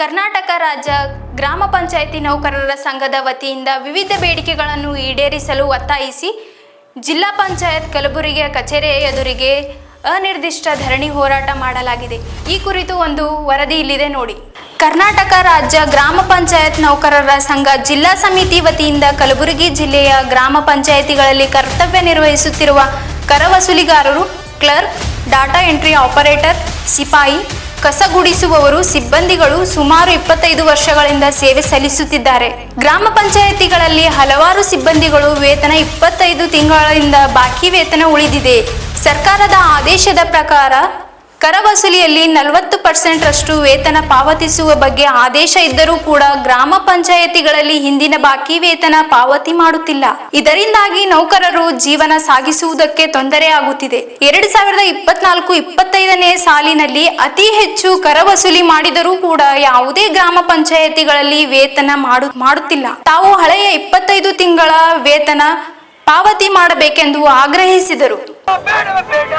ಕರ್ನಾಟಕ ರಾಜ್ಯ ಗ್ರಾಮ ಪಂಚಾಯಿತಿ ನೌಕರರ ಸಂಘದ ವತಿಯಿಂದ ವಿವಿಧ ಬೇಡಿಕೆಗಳನ್ನು ಈಡೇರಿಸಲು ಒತ್ತಾಯಿಸಿ ಜಿಲ್ಲಾ ಪಂಚಾಯತ್ ಕಲಬುರಗಿಯ ಕಚೇರಿಯ ಎದುರಿಗೆ ಅನಿರ್ದಿಷ್ಟ ಧರಣಿ ಹೋರಾಟ ಮಾಡಲಾಗಿದೆ. ಈ ಕುರಿತು ಒಂದು ವರದಿ ಇಲ್ಲಿದೆ ನೋಡಿ. ಕರ್ನಾಟಕ ರಾಜ್ಯ ಗ್ರಾಮ ಪಂಚಾಯತ್ ನೌಕರರ ಸಂಘ ಜಿಲ್ಲಾ ಸಮಿತಿ ವತಿಯಿಂದ ಕಲಬುರಗಿ ಜಿಲ್ಲೆಯ ಗ್ರಾಮ ಪಂಚಾಯಿತಿಗಳಲ್ಲಿ ಕರ್ತವ್ಯ ನಿರ್ವಹಿಸುತ್ತಿರುವ ಕರ ವಸೂಲಿಗಾರರು ಕ್ಲರ್ಕ್, ಡಾಟಾ ಎಂಟ್ರಿ ಆಪರೇಟರ್, ಸಿಪಾಯಿ ಕಸ ಗುಡಿಸುವವರು ಸಿಬ್ಬಂದಿಗಳು ಸುಮಾರು ಇಪ್ಪತ್ತೈದು ವರ್ಷಗಳಿಂದ ಸೇವೆ ಸಲ್ಲಿಸುತ್ತಿದ್ದಾರೆ. ಗ್ರಾಮ ಪಂಚಾಯಿತಿಗಳಲ್ಲಿ ಹಲವಾರು ಸಿಬ್ಬಂದಿಗಳು ವೇತನ ಇಪ್ಪತ್ತೈದು ತಿಂಗಳಿಂದ ಬಾಕಿ ವೇತನ ಉಳಿದಿದೆ. ಸರ್ಕಾರದ ಆದೇಶದ ಪ್ರಕಾರ ಕರ ವಸೂಲಿಯಲ್ಲಿ ನಲವತ್ತು ಪರ್ಸೆಂಟ್ ರಷ್ಟು ವೇತನ ಪಾವತಿಸುವ ಬಗ್ಗೆ ಆದೇಶ ಇದ್ದರೂ ಕೂಡ ಗ್ರಾಮ ಪಂಚಾಯತಿಗಳಲ್ಲಿ ಹಿಂದಿನ ಬಾಕಿ ವೇತನ ಪಾವತಿ ಮಾಡುತ್ತಿಲ್ಲ. ಇದರಿಂದಾಗಿ ನೌಕರರು ಜೀವನ ಸಾಗಿಸುವುದಕ್ಕೆ ತೊಂದರೆ ಆಗುತ್ತಿದೆ. ಎರಡು ಸಾವಿರದ ಇಪ್ಪತ್ನಾಲ್ಕು ಇಪ್ಪತ್ತೈದನೇ ಸಾಲಿನಲ್ಲಿ ಅತಿ ಹೆಚ್ಚು ಕರ ವಸೂಲಿ ಮಾಡಿದರೂ ಕೂಡ ಯಾವುದೇ ಗ್ರಾಮ ಪಂಚಾಯತಿಗಳಲ್ಲಿ ವೇತನ ಮಾಡು, ಮಾಡುತ್ತಿಲ್ಲ. ತಾವು ಹಳೆಯ ಇಪ್ಪತ್ತೈದು ತಿಂಗಳ ವೇತನ ಪಾವತಿ ಮಾಡಬೇಕೆಂದು ಆಗ್ರಹಿಸಿದರು ಬೇಡ ಬೇಡ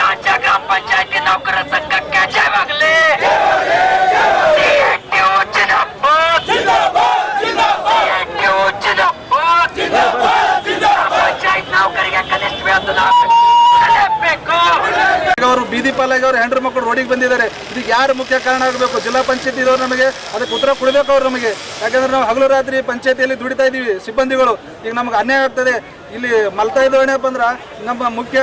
ರಾಜ್ಯ ಗ್ರಾಮ ಪಂಚಾಯತಿ ನೌಕರ ಸಂಘಕ್ಕೆ ಜಯವಾಗಲಿ CITO ಜಿಂದಾಬಾದ್. CITO ಜಿಂದಾಬಾದ್. ಗ್ರಾಮ ಪಂಚಾಯತ್ ನೌಕರಿಗೆ ಕನಿಷ್ಠ ವೇತನ ಕೊಡಲೇಬೇಕು ಈಗ ಅವರು ಬೀದಿ ಪಾಲಾಗಿ ಅವ್ರು ಹೆಂಡ್ರ ಮಕ್ಕಳು ರೋಡಿಗೆ ಬಂದಿದ್ದಾರೆ. ಇದಕ್ಕೆ ಯಾರು ಮುಖ್ಯ ಕಾರಣ ಆಗಬೇಕು? ಜಿಲ್ಲಾ ಪಂಚಾಯತಿ ಇರೋರು ನಮಗೆ, ಅದಕ್ಕೆ ಉತ್ತರ ಕೊಡಬೇಕು ಅವ್ರು ನಮಗೆ. ಯಾಕಂದ್ರೆ ನಾವು ಹಗಲು ರಾತ್ರಿ ಪಂಚಾಯತಿಯಲ್ಲಿ ದುಡಿತಾ ಇದ್ದೀವಿ ಸಿಬ್ಬಂದಿಗಳು. ಈಗ ನಮ್ಗೆ ಅನ್ಯಾಯ ಆಗ್ತದೆ. ಇಲ್ಲಿ ಮಲ್ತಾ ಏನಪ್ಪ ಅಂದ್ರೆ ನಮ್ಮ ಮುಖ್ಯ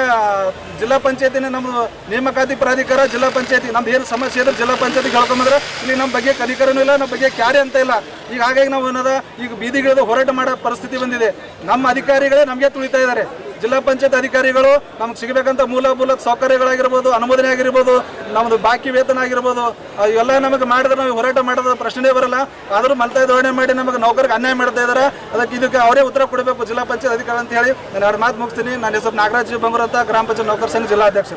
ಜಿಲ್ಲಾ ಪಂಚಾಯತಿನ ನಮ್ಮ ನೇಮಕಾತಿ ಪ್ರಾಧಿಕಾರ, ಜಿಲ್ಲಾ ಪಂಚಾಯತಿ. ನಮ್ದು ಏನು ಸಮಸ್ಯೆ ಇದ್ರೆ ಜಿಲ್ಲಾ ಪಂಚಾಯತಿಗೆ ಹೇಳ್ಕೊಂಬಂದ್ರೆ, ಇಲ್ಲಿ ನಮ್ಮ ಬಗ್ಗೆ ಕನಿಕರನೂ ಇಲ್ಲ, ನಮ್ಮ ಬಗ್ಗೆ ಕ್ಯಾರೆ ಅಂತ ಇಲ್ಲ. ಈಗ ಹಾಗಾಗಿ ನಾವು ಏನದ, ಈಗ ಬೀದಿಗಿಳಿದು ಹೋರಾಟ ಮಾಡೋ ಪರಿಸ್ಥಿತಿ ಬಂದಿದೆ. ನಮ್ಮ ಅಧಿಕಾರಿಗಳೇ ನಮಗೆ ತುಳಿತಾ ಇದ್ದಾರೆ. ಜಿಲ್ಲಾ ಪಂಚಾಯತ್ ಅಧಿಕಾರಿಗಳು ನಮ್ಗೆ ಸಿಗಬೇಕಂತ ಮೂಲಭೂತ ಸೌಕರ್ಯಗಳಾಗಿರ್ಬೋದು, ಅನುಮೋದನೆ ಆಗಿರ್ಬೋದು ನಮ್ಮದು ಬಾಕಿ ವೇತನ ಆಗಿರ್ಬೋದು ಇವೆಲ್ಲ ನಮಗೆ ಮಾಡಿದ್ರೆ ನಾವು ಹೋರಾಟ ಮಾಡಿದ ಪ್ರಶ್ನೆ ಬರಲ್ಲ. ಆದರೂ ಮಲ್ತಾಯಿ ಧೋರಣೆ ಮಾಡಿ ನಮಗೆ ನೌಕರಿಗೆ ಅನ್ಯಾಯ ಮಾಡ್ತಾ ಇದ್ದಾರೆ. ಅದಕ್ಕೆ ಇದಕ್ಕೆ ಅವರೇ ಉತ್ತರ ಕೊಡಬೇಕು ಜಿಲ್ಲಾ ಪಂಚಾಯತ್ ಅಧಿಕಾರಿ ಅಂತ ಹೇಳಿ. ನಾನು ಎರಡು ಮಾತು ಮುಗಿಸ್ತೀನಿ. ನನ್ನ ಹೆಸರು ನಾಗರಾಜ್ ಬಂಗೂರ್ ಅಂತ ಗ್ರಾಮ ಪಂಚಾಯತ್ ನೌಕರ ಸಂಘ ಜಿಲ್ಲಾಧ್ಯಕ್ಷ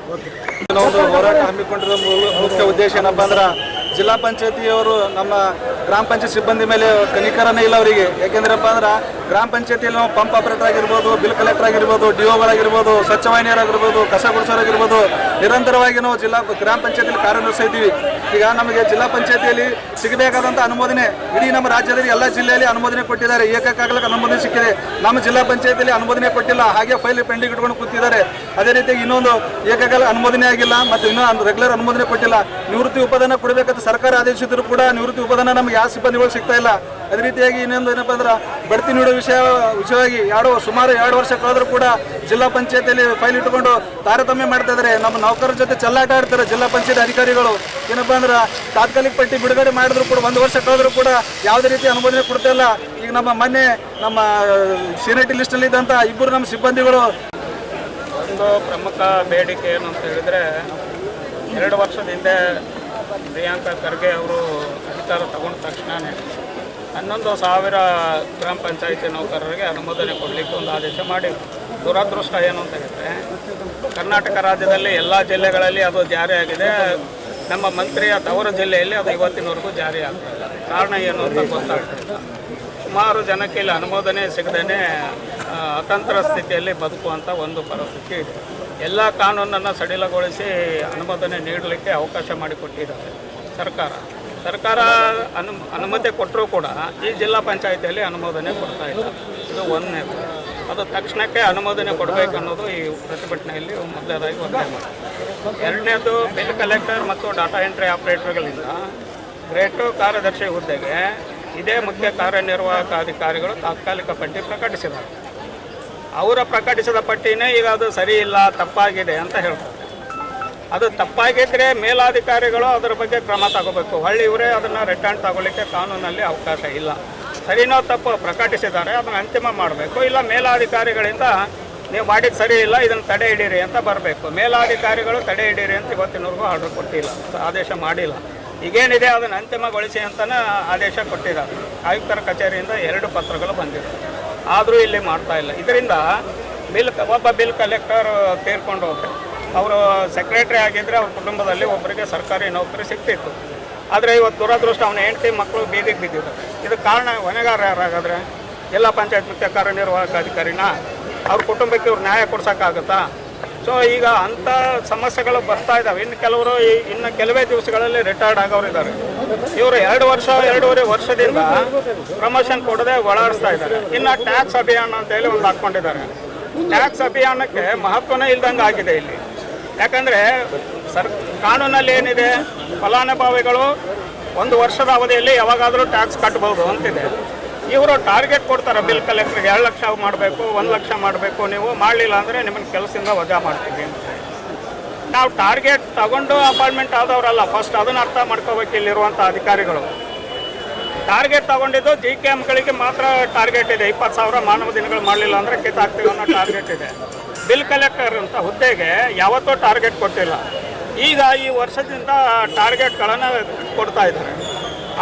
ನಾವು ಹೋರಾಟ ಹಮ್ಮಿಕೊಂಡಿರೋ ಮುಖ್ಯ ಉದ್ದೇಶ ಏನಪ್ಪ ಅಂದ್ರೆ ಜಿಲ್ಲಾ ಪಂಚಾಯತಿಯವರು ನಮ್ಮ ಗ್ರಾಮ ಪಂಚಾಯತ್ ಸಿಬ್ಬಂದಿ ಮೇಲೆ ಕನಿಕರನೇ ಇಲ್ಲ ಅವರಿಗೆ. ಯಾಕೆಂದ್ರಪ್ಪ ಅಂದ್ರೆ ಗ್ರಾಮ ಪಂಚಾಯತಿಯಲ್ಲಿ ನಾವು ಪಂಪ್ ಆಪರೇಟರ್ ಆಗಿರ್ಬೋದು, ಬಿಲ್ ಕಲೆಕ್ಟರ್ ಆಗಿರ್ಬೋದು, ಡಿ ಒಗಳಾಗಿರ್ಬೋದು ಸ್ವಚ್ಛ ವಾಹಿನಿಯರಾಗಿರ್ಬೋದು ಕಸ ಗುಡಿಸೋರಾಗಿರ್ಬೋದು ನಿರಂತರವಾಗಿ ನಾವು ಜಿಲ್ಲಾ ಗ್ರಾಮ ಪಂಚಾಯತಿಯಲ್ಲಿ ಕಾರ್ಯನಿರ್ವಹಿಸಿದ್ದೀವಿ ಈಗ ನಮಗೆ ಜಿಲ್ಲಾ ಪಂಚಾಯತಿಯಲ್ಲಿ ಸಿಗಬೇಕಾದಂಥ ಅನುಮೋದನೆ ಇಡೀ ನಮ್ಮ ರಾಜ್ಯದಲ್ಲಿ ಎಲ್ಲ ಜಿಲ್ಲೆಯಲ್ಲಿ ಅನುಮೋದನೆ ಕೊಟ್ಟಿದ್ದಾರೆ. ಏಕಕಾಲಕ್ಕೆ ಅನುಮೋದನೆ ಸಿಕ್ಕಿದೆ. ನಮ್ಮ ಜಿಲ್ಲಾ ಪಂಚಾಯತಿಯಲ್ಲಿ ಅನುಮೋದನೆ ಕೊಟ್ಟಿಲ್ಲ. ಹಾಗೆ ಫೈಲ್ ಪೆಂಡಿಂಗ್ ಇಟ್ಕೊಂಡು ಕೂತಿದ್ದಾರೆ. ಅದೇ ರೀತಿ ಇನ್ನೊಂದು ಏಕಕಾಲ ಅನುಮೋದನೆ ಆಗಿಲ್ಲ, ಮತ್ತು ಇನ್ನೂ ರೆಗ್ಯುಲರ್ ಅನುಮೋದನೆ ಕೊಟ್ಟಿಲ್ಲ. ನಿವೃತ್ತಿ ಉಪದಾನ ಕೊಡಬೇಕಂತ ಸರ್ಕಾರ ಆದೇಶಿದ್ರು ಕೂಡ ನಿವೃತ್ತಿ ಉಪದಾನ ನಮ್ಗೆ ಯಾವ ಸಿಬ್ಬಂದಿಗಳು ಸಿಗ್ತಾ ಇಲ್ಲ. ಅದೇ ರೀತಿಯಾಗಿ ಇನ್ನೊಂದು ಏನಪ್ಪ ಅಂದ್ರೆ ಬಡ್ತಿ ನೀಡೋ ವಿಷಯ, ವಿಷಯವಾಗಿ ಎರಡು ಸುಮಾರು ಎರಡು ವರ್ಷ ಕಳೆದರೂ ಕೂಡ ಜಿಲ್ಲಾ ಪಂಚಾಯತಿಯಲ್ಲಿ ಫೈಲ್ ಇಟ್ಟುಕೊಂಡು ತಾರತಮ್ಯ ಮಾಡ್ತಾ ಇದ್ದಾರೆ ನಮ್ಮ ನೌಕರರ ಜೊತೆ ಚೆಲ್ಲಾಟ ಆಡ್ತಾರೆ ಜಿಲ್ಲಾ ಪಂಚಾಯತ್ ಅಧಿಕಾರಿಗಳು. ಏನಪ್ಪ ಅಂದ್ರೆ ತಾತ್ಕಾಲಿಕ ಪಟ್ಟಿ ಬಿಡುಗಡೆ ಮಾಡಿದ್ರು ಕೂಡ ಒಂದು ವರ್ಷ ಕಳೆದರೂ ಕೂಡ ಯಾವುದೇ ರೀತಿ ಅನುಮೋದನೆ ಕೊಡ್ತಾ ಇಲ್ಲ. ಈಗ ನಮ್ಮ ಮೊನ್ನೆ ನಮ್ಮ ಸೀನಿಯರಿಟಿ ಲಿಸ್ಟಲ್ಲಿ ಇದ್ದಂಥ ಇಬ್ಬರು ನಮ್ಮ ಸಿಬ್ಬಂದಿಗಳು. ಒಂದು ಪ್ರಮುಖ ಬೇಡಿಕೆ ಏನು ಅಂತ ಹೇಳಿದ್ರೆ, ಎರಡು ವರ್ಷದ ಹಿಂದೆ ಪ್ರಿಯಾಂಕಾ ಖರ್ಗೆ ಅವರು ಅಧಿಕಾರ ತಗೊಂಡ ತಕ್ಷಣವೇ ಹನ್ನೊಂದು ಸಾವಿರ ಗ್ರಾಮ ಪಂಚಾಯಿತಿ ನೌಕರರಿಗೆ ಅನುಮೋದನೆ ಕೊಡಲಿಕ್ಕೆ ಒಂದು ಆದೇಶ ಮಾಡಿ ದುರದೃಷ್ಟ ಏನು ಅಂತ ಹೇಳಿದ್ರೆ, ಕರ್ನಾಟಕ ರಾಜ್ಯದಲ್ಲಿ ಎಲ್ಲ ಜಿಲ್ಲೆಗಳಲ್ಲಿ ಅದು ಜಾರಿಯಾಗಿದೆ. ನಮ್ಮ ಮಂತ್ರಿಯ ತವರು ಜಿಲ್ಲೆಯಲ್ಲಿ ಅದು ಇವತ್ತಿನವರೆಗೂ ಜಾರಿ ಕಾರಣ ಏನು ಅಂತ ಗೊತ್ತಾಗ್ತದೆ ಸುಮಾರು ಜನಕ್ಕೆ ಇಲ್ಲಿ ಅನುಮೋದನೆ ಸಿಗದೇ ಅತಂತ್ರ ಸ್ಥಿತಿಯಲ್ಲಿ ಬದುಕುವಂಥ ಒಂದು ಪರಿಸ್ಥಿತಿ ಇದೆ. ಎಲ್ಲ ಕಾನೂನನ್ನು ಸಡಿಲಗೊಳಿಸಿ ಅನುಮೋದನೆ ನೀಡಲಿಕ್ಕೆ ಅವಕಾಶ ಮಾಡಿಕೊಟ್ಟಿದ್ದಾರೆ ಸರ್ಕಾರ. ಸರ್ಕಾರ ಅನು, ಅನುಮತಿ ಕೊಟ್ಟರೂ ಕೂಡ ಈ ಜಿಲ್ಲಾ ಪಂಚಾಯಿತಿಯಲ್ಲಿ ಅನುಮೋದನೆ ಕೊಡ್ತಾ ಇಲ್ಲ. ಇದು ಒಂದನೇ ಅದು ತಕ್ಷಣಕ್ಕೆ ಅನುಮೋದನೆ ಕೊಡಬೇಕು ಅನ್ನೋದು ಈ ಪ್ರತಿಭಟನೆಯಲ್ಲಿ ಮೊದಲನೇದಾಗಿ ಒತ್ತಾಯ ಮಾಡ್ತಾರೆ ಎರಡನೇದು ಬಿಲ್ ಕಲೆಕ್ಟರ್ ಮತ್ತು ಡಾಟಾ ಎಂಟ್ರಿ ಆಪರೇಟರ್ಗಳಿಂದ ಗ್ರೇಟು ಕಾರ್ಯದರ್ಶಿ ಹುದ್ದೆಗೆ ಇದೇ ಮುಖ್ಯ ಕಾರ್ಯನಿರ್ವಾಹಕ ಅಧಿಕಾರಿಗಳು ತಾತ್ಕಾಲಿಕ ಪಟ್ಟಿ ಪ್ರಕಟಿಸಿದ್ದಾರೆ. ಅವರ ಪ್ರಕಟಿಸಿದ ಪಟ್ಟಿನೇ ಈಗ ಅದು ಸರಿ ಇಲ್ಲ, ತಪ್ಪಾಗಿದೆ ಅಂತ ಹೇಳ್ತಾರೆ. ಅದು ತಪ್ಪಾಗಿದ್ದರೆ ಮೇಲಾಧಿಕಾರಿಗಳು ಅದರ ಬಗ್ಗೆ ಕ್ರಮ ತಗೋಬೇಕು. ಹಳ್ಳಿ ಇವರೇ ಅದನ್ನು ರಿಟರ್ನ್ ತಗೊಳ್ಳಿಕ್ಕೆ ಕಾನೂನಲ್ಲಿ ಅವಕಾಶ ಇಲ್ಲ. ಸರಿನೋ ತಪ್ಪು ಪ್ರಕಟಿಸಿದ್ದಾರೆ, ಅದನ್ನು ಅಂತಿಮ ಮಾಡಬೇಕು. ಇಲ್ಲ ಮೇಲಾಧಿಕಾರಿಗಳಿಂದ ನೀವು ಮಾಡಿದ್ದು ಸರಿ ಇಲ್ಲ, ಇದನ್ನು ತಡೆ ಹಿಡೀರಿ ಅಂತ ಬರಬೇಕು. ಮೇಲಾಧಿಕಾರಿಗಳು ತಡೆ ಹಿಡೀರಿ ಅಂತ ಇವತ್ತಿನವರೆಗೂ ಆರ್ಡರ್ ಕೊಟ್ಟಿಲ್ಲ, ಆದೇಶ ಮಾಡಿಲ್ಲ. ಈಗೇನಿದೆ ಅದನ್ನು ಅಂತಿಮಗೊಳಿಸಿ ಅಂತಲೇ ಆದೇಶ ಕೊಟ್ಟಿದ್ದಾರೆ. ಆಯುಕ್ತರ ಕಚೇರಿಯಿಂದ ಎರಡು ಪತ್ರಗಳು ಬಂದಿದೆ. ಆದರೂ ಇಲ್ಲಿ ಮಾಡ್ತಾ ಇಲ್ಲ. ಇದರಿಂದ ಬಿಲ್, ಒಬ್ಬ ಬಿಲ್ ಕಲೆಕ್ಟರ್ ತೀರ್ಕೊಂಡು ಹೋಗ್ತಾರೆ ಅವರು ಸೆಕ್ರೆಟ್ರಿ ಆಗಿದ್ದರೆ ಅವ್ರ ಕುಟುಂಬದಲ್ಲಿ ಒಬ್ಬರಿಗೆ ಸರ್ಕಾರಿ ನೌಕರಿ ಸಿಗ್ತಿತ್ತು ಆದರೆ ಇವತ್ತು ದುರದೃಷ್ಟ ಅವನ ಹೆಂಡತಿ ಮಕ್ಕಳು ಬೀದಿಗೆ ಬಿದ್ದಿದ್ದಾರೆ ಇದಕ್ಕೆ ಕಾರಣ ಹೊಣೆಗಾರ ಯಾರಾಗಾದ್ರೆ? ಜಿಲ್ಲಾ ಪಂಚಾಯತ್ ಮುಖ್ಯ ಕಾರ್ಯನಿರ್ವಾಹಕ ಅಧಿಕಾರಿನ? ಅವ್ರ ಕುಟುಂಬಕ್ಕೆ ಇವ್ರು ನ್ಯಾಯ ಕೊಡ್ಸೋಕ್ಕಾಗುತ್ತಾ? ಸೊ ಈಗ ಅಂಥ ಸಮಸ್ಯೆಗಳು ಬರ್ತಾ ಇದ್ದಾವೆ ಇನ್ನು ಕೆಲವರು ಇನ್ನು ಕೆಲವೇ ದಿವಸಗಳಲ್ಲಿ ರಿಟೈರ್ಡ್ ಆಗೋರು ಇದ್ದಾರೆ ಇವರು ಎರಡು ವರ್ಷ, ಎರಡೂವರೆ ವರ್ಷದಿಂದ ಪ್ರಮೋಷನ್ ಕೊಡದೆ ಒಳಾಡಿಸ್ತಾ ಇದ್ದಾರೆ. ಇನ್ನು ಟ್ಯಾಕ್ಸ್ ಅಭಿಯಾನ ಅಂತ ಹೇಳಿ ಒಂದು ಹಾಕ್ಕೊಂಡಿದ್ದಾರೆ. ಟ್ಯಾಕ್ಸ್ ಅಭಿಯಾನಕ್ಕೆ ಮಹತ್ವನೇ ಇಲ್ದಂಗೆ ಆಗಿದೆ ಇಲ್ಲಿ. ಯಾಕಂದರೆ ಸರ್, ಕಾನೂನಲ್ಲಿ ಏನಿದೆ ಫಲಾನುಭವಿಗಳು ಒಂದು ವರ್ಷದ ಅವಧಿಯಲ್ಲಿ ಯಾವಾಗಾದರೂ ಟ್ಯಾಕ್ಸ್ ಕಟ್ಬೋದು ಅಂತಿದೆ. ಇವರು ಟಾರ್ಗೆಟ್ ಕೊಡ್ತಾರೆ ಬಿಲ್ ಕಲೆಕ್ಟ್ರಿಗೆ ಎರಡು ಲಕ್ಷ ಮಾಡಬೇಕು, ಒಂದು ಲಕ್ಷ ಮಾಡಬೇಕು, ನೀವು ಮಾಡಲಿಲ್ಲ ಅಂದರೆ ನಿಮ್ಮನ್ನು ಕೆಲಸದಿಂದ ವಜಾ ಮಾಡ್ತೀವಿ ನಾವು ಟಾರ್ಗೆಟ್ ತಗೊಂಡು ಅಪಾಯಿಂಟ್ಮೆಂಟ್ ಆದವರಲ್ಲ ಫಸ್ಟ್ ಅದನ್ನು ಅರ್ಥ ಮಾಡ್ಕೋಬೇಕು ಇಲ್ಲಿರುವಂಥ ಅಧಿಕಾರಿಗಳು. ಟಾರ್ಗೆಟ್ ತಗೊಂಡಿದ್ದು ಜಿ ಕೆ ಎಮ್ಗಳಿಗೆ ಮಾತ್ರ ಟಾರ್ಗೆಟ್ ಇದೆ. ಇಪ್ಪತ್ತು ಸಾವಿರ ಮಾನವ ದಿನಗಳು ಮಾಡಲಿಲ್ಲ ಅಂದರೆ ಕಿತ್ತಾಕ್ತೀವಿ ಅನ್ನೋ ಟಾರ್ಗೆಟ್ ಇದೆ. ಬಿಲ್ ಕಲೆಕ್ಟರ್ ಅಂತ ಹುದ್ದೆಗೆ ಯಾವತ್ತೂ ಟಾರ್ಗೆಟ್ ಕೊಟ್ಟಿಲ್ಲ. ಈಗ ಈ ವರ್ಷದಿಂದ ಟಾರ್ಗೆಟ್ಗಳನ್ನು ಕೊಡ್ತಾ ಇದ್ದಾರೆ.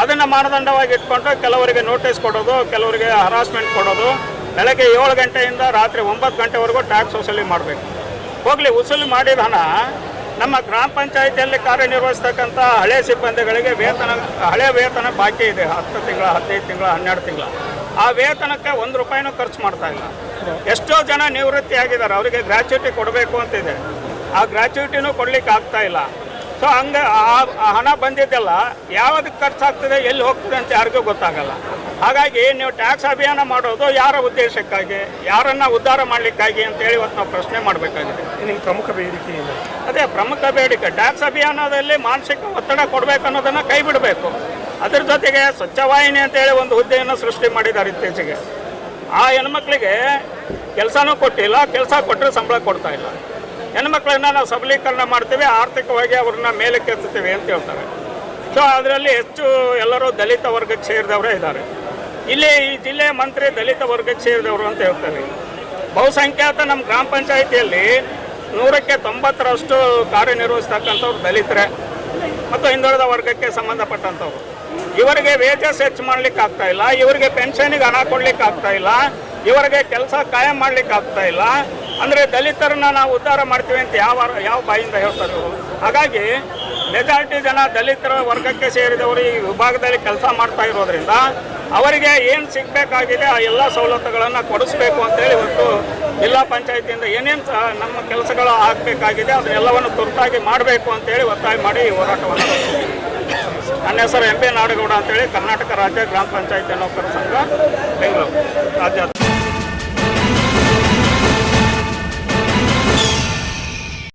ಅದನ್ನು ಮಾನದಂಡವಾಗಿ ಇಟ್ಕೊಂಡು ಕೆಲವರಿಗೆ ನೋಟಿಸ್ ಕೊಡೋದು, ಕೆಲವರಿಗೆ ಹರಾಸ್ಮೆಂಟ್ ಕೊಡೋದು, ಬೆಳಗ್ಗೆ ಏಳು ಗಂಟೆಯಿಂದ ರಾತ್ರಿ ಒಂಬತ್ತು ಗಂಟೆವರೆಗೂ ಟ್ಯಾಕ್ಸ್ ವಸೂಲಿ ಮಾಡಬೇಕು. ಹೋಗಲಿ, ವಸೂಲಿ ಮಾಡಿದ ಹಣ ನಮ್ಮ ಗ್ರಾಮ ಪಂಚಾಯಿತಿಯಲ್ಲಿ ಕಾರ್ಯನಿರ್ವಹಿಸ್ತಕ್ಕಂಥ ಹಳೆ ಸಿಬ್ಬಂದಿಗಳಿಗೆ ವೇತನ, ಹಳೆ ವೇತನ ಬಾಕಿ ಇದೆ. ಹತ್ತು ತಿಂಗಳ, ಹದಿನೈದು ತಿಂಗಳ, ಹನ್ನೆರಡು ತಿಂಗಳ. ಆ ವೇತನಕ್ಕೆ ಒಂದು ರೂಪಾಯಿನೂ ಖರ್ಚು ಮಾಡ್ತಾ ಇಲ್ಲ. ಎಷ್ಟೋ ಜನ ನಿವೃತ್ತಿ ಆಗಿದ್ದಾರೆ ಅವರಿಗೆ ಗ್ರ್ಯಾಚ್ಯುಟಿ ಕೊಡಬೇಕು ಅಂತಿದೆ. ಆ ಗ್ರ್ಯಾಚ್ಯುಟಿನೂ ಕೊಡ್ಲಿಕ್ಕೆ ಆಗ್ತಾ ಇಲ್ಲ. ಸೊ ಹಂಗೆ ಆ- ಹಣ ಬಂದಿದ್ದೆಲ್ಲ ಯಾವುದಕ್ಕೆ ಖರ್ಚಾಗ್ತದೆ ಎಲ್ಲಿ ಹೋಗ್ತದೆ ಅಂತ ಯಾರಿಗೂ ಗೊತ್ತಾಗಲ್ಲ. ಹಾಗಾಗಿ ನೀವು ಟ್ಯಾಕ್ಸ್ ಅಭಿಯಾನ ಮಾಡೋದು ಯಾರ ಉದ್ದೇಶಕ್ಕಾಗಿ ಯಾರನ್ನ ಉದ್ಧಾರ ಮಾಡಲಿಕ್ಕಾಗಿ ಅಂತೇಳಿ ಇವತ್ತು ನಾವು ಪ್ರಶ್ನೆ ಮಾಡಬೇಕಾಗಿದೆ. ನಿಮ್ಮ ಪ್ರಮುಖ ಬೇಡಿಕೆ ಅದೇ ಪ್ರಮುಖ ಬೇಡಿಕೆ ಟ್ಯಾಕ್ಸ್ ಅಭಿಯಾನದಲ್ಲಿ ಮಾನಸಿಕ ಒತ್ತಡ ಕೊಡಬೇಕು ಅನ್ನೋದನ್ನು ಕೈ ಬಿಡಬೇಕು. ಅದ್ರ ಜೊತೆಗೆ ಸ್ವಚ್ಛವಾಹಿನಿ ಅಂತೇಳಿ ಒಂದು ಹುದ್ದೆಯನ್ನು ಸೃಷ್ಟಿ ಮಾಡಿದ್ದಾರೆ ಇತ್ತೀಚೆಗೆ. ಆ ಹೆಣ್ಮಕ್ಳಿಗೆ ಕೆಲಸನೂ ಕೊಟ್ಟಿಲ್ಲ ಕೆಲಸ ಕೊಟ್ಟರೆ ಸಂಬಳ ಕೊಡ್ತಾ ಇಲ್ಲ. ಹೆಣ್ಮಕ್ಳನ್ನ ನಾವು ಸಬಲೀಕರಣ ಮಾಡ್ತೀವಿ, ಆರ್ಥಿಕವಾಗಿ ಅವ್ರನ್ನ ಮೇಲೆ ಕೆತ್ತೀವಿ ಅಂತ ಹೇಳ್ತಾರೆ. ಸೊ ಅದರಲ್ಲಿ ಹೆಚ್ಚು ಎಲ್ಲರೂ ದಲಿತ ವರ್ಗಕ್ಕೆ ಸೇರಿದವರೇ ಇದ್ದಾರೆ. ಇಲ್ಲಿ ಈ ಜಿಲ್ಲೆಯ ಮಂತ್ರಿ ದಲಿತ ವರ್ಗಕ್ಕೆ ಸೇರಿದವರು ಅಂತ ಹೇಳ್ತಾರೆ. ಬಹುಸಂಖ್ಯಾತ ನಮ್ಮ ಗ್ರಾಮ ಪಂಚಾಯಿತಿಯಲ್ಲಿ ನೂರಕ್ಕೆ ತೊಂಬತ್ತರಷ್ಟು ಕಾರ್ಯನಿರ್ವಹಿಸ್ತಕ್ಕಂಥವ್ರು ದಲಿತರೇ, ಮತ್ತು ಹಿಂದುಳಿದ ವರ್ಗಕ್ಕೆ ಸಂಬಂಧಪಟ್ಟಂಥವ್ರು. ಇವರಿಗೆ ವೇಜಸ್ ಹೆಚ್ಚು ಮಾಡ್ಲಿಕ್ಕೆ ಆಗ್ತಾ ಇಲ್ಲ, ಇವರಿಗೆ ಪೆನ್ಷನಿಗೆ ಹಣ ಕೊಡ್ಲಿಕ್ಕೆ ಆಗ್ತಾ ಇಲ್ಲ, ಇವರಿಗೆ ಕೆಲಸ ಕಾಯಂ ಮಾಡ್ಲಿಕ್ಕೆ ಆಗ್ತಾ ಇಲ್ಲ ಅಂದರೆ ದಲಿತರನ್ನ ನಾವು ಉದ್ಧಾರ ಮಾಡ್ತೀವಿ ಅಂತ ಯಾವ ಯಾವ ಬಾಯಿಂದ ಹೇಳ್ತಾರೆ ಹಾಗಾಗಿ ಮೆಜಾರಿಟಿ ಜನ ದಲಿತರ ವರ್ಗಕ್ಕೆ ಸೇರಿದವರು ಈ ವಿಭಾಗದಲ್ಲಿ ಕೆಲಸ ಮಾಡ್ತಾ ಇರೋದ್ರಿಂದ ಅವರಿಗೆ ಏನು ಸಿಗಬೇಕಾಗಿದೆ ಆ ಎಲ್ಲ ಸವಲತ್ತುಗಳನ್ನು ಕೊಡಿಸ್ಬೇಕು ಅಂತೇಳಿ ಇವತ್ತು ಜಿಲ್ಲಾ ಪಂಚಾಯತಿಯಿಂದ ಏನೇನು ನಮ್ಮ ಕೆಲಸಗಳು ಆಗಬೇಕಾಗಿದೆ ಅದನ್ನೆಲ್ಲವನ್ನು ತುರ್ತಾಗಿ ಮಾಡಬೇಕು ಅಂತೇಳಿ ಒತ್ತಾಯ ಮಾಡಿ ಈ ಹೋರಾಟವನ್ನು. ನನ್ನ ಹೆಸರು ಎಂ ಪಿ ನಾಡಗೌಡ ಅಂತೇಳಿ ಕರ್ನಾಟಕ ರಾಜ್ಯ ಗ್ರಾಮ ಪಂಚಾಯತಿ ನೌಕರ ಸಂಘ, ಬೆಂಗಳೂರು. ರಾಜ್ಯಾಧ್ಯಕ್ಷ.